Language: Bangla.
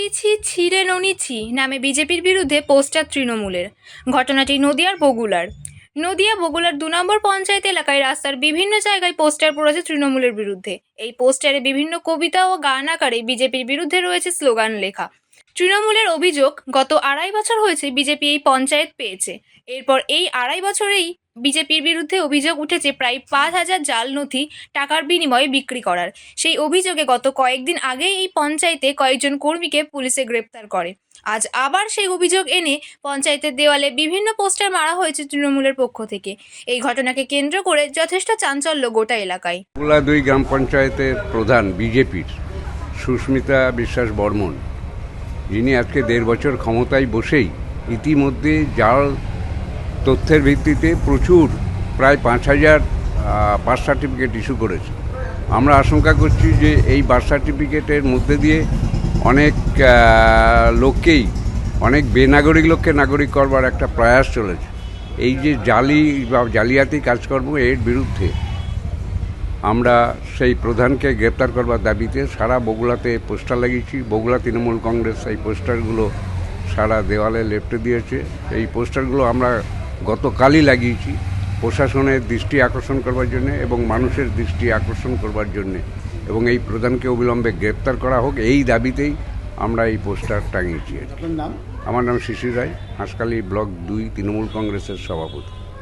ছি ছি, ছিঁড়ে ননি ছি নামে বিজেপির বিরুদ্ধে পোস্টার তৃণমূলের। ঘটনাটি নদিয়ার বগুলার। নদিয়া বগুলার দু নম্বর পঞ্চায়েত এলাকায় রাস্তার বিভিন্ন জায়গায় পোস্টার পড়েছে তৃণমূলের বিরুদ্ধে। এই পোস্টারে বিভিন্ন কবিতা ও গান আকারে বিজেপির বিরুদ্ধে রয়েছে স্লোগান লেখা। তৃণমূলের অভিযোগ গত আড়াই বছর হয়েছে বিজেপি এই পঞ্চায়েত পেয়েছে। এরপর এই আড়াই বছরেই বিজেপির বিরুদ্ধে অভিযোগ উঠেছে প্রায় পাঁচ হাজার জাল নথি টাকার বিনিময়ে বিক্রি করার। সেই অভিযোগে গত কয়েকদিন আগে এই পঞ্চায়েতে কয়েকজন কর্মীকে পুলিশে গ্রেপ্তার করে। আজ আবার সেই অভিযোগ এনে পঞ্চায়েতের দেওয়ালে বিভিন্ন পোস্টার মারা হয়েছে তৃণমূলের পক্ষ থেকে। এই ঘটনাকে কেন্দ্র করে যথেষ্ট চাঞ্চল্য গোটা এলাকায়। দুই গ্রাম পঞ্চায়েতের প্রধান বিজেপির সুস্মিতা বিশ্বাস বর্মন যিনি আজকে দেড় বছর ক্ষমতায় বসেই ইতিমধ্যে জাল তথ্যের ভিত্তিতে প্রচুর, প্রায় পাঁচ হাজার বার্থ সার্টিফিকেট ইস্যু করেছে। আমরা আশঙ্কা করছি যে এই বার্থ সার্টিফিকেটের মধ্যে দিয়ে অনেক লোককেই, অনেক বেনাগরিক লোককে নাগরিক করবার একটা প্রয়াস চলেছে। এই যে জালি বা জালিয়াতি কাজকর্ম এর বিরুদ্ধে আমরা সেই প্রধানকে গ্রেপ্তার করবার দাবিতে সারা বগুলাতে পোস্টার লাগিয়েছি। বগুলা তৃণমূল কংগ্রেস এই পোস্টারগুলো সারা দেওয়ালে লেপটে দিয়েছে। এই পোস্টারগুলো আমরা গতকালই লাগিয়েছি প্রশাসনের দৃষ্টি আকর্ষণ করবার জন্য এবং মানুষের দৃষ্টি আকর্ষণ করবার জন্য। এবং এই প্রধানকে অবিলম্বে গ্রেপ্তার করা হোক এই দাবিতেই আমরা এই পোস্টার টাঙিয়েছি। আমার নাম শিশির রায় হাঁসখালি ব্লক দুই তৃণমূল কংগ্রেসের সভাপতি।